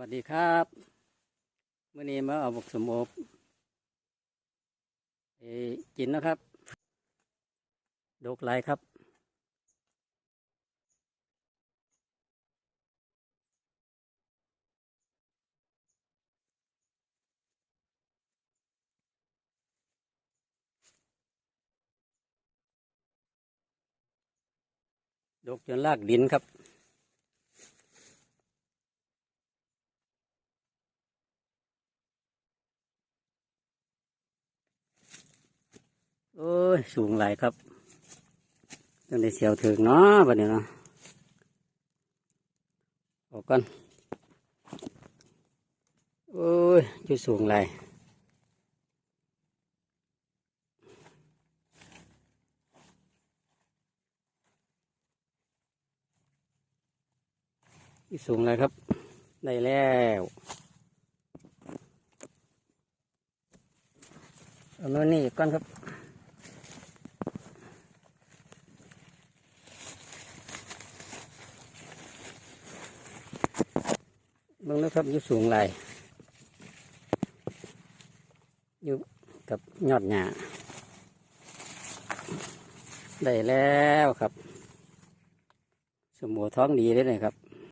วัสดีครับเมื่อนี้มาเอาบกสมบไปกินนะครับ ดกไหลครับ ดกจนลากดินครับ ยสูงหลายครับต้องได้เสียวถึงเนาะบัดนี้เนาะออกก่อนโอ้ยอยู่สูงหลายอยู่สูงหลายครับ ได้แล้วเอาโน่นนี่ก่อนครับ งนะครับอยู่สูงไหลยอยู่กับยอดหญ้าได้แล้วครับ สมบูท้องดีได้เลยครับ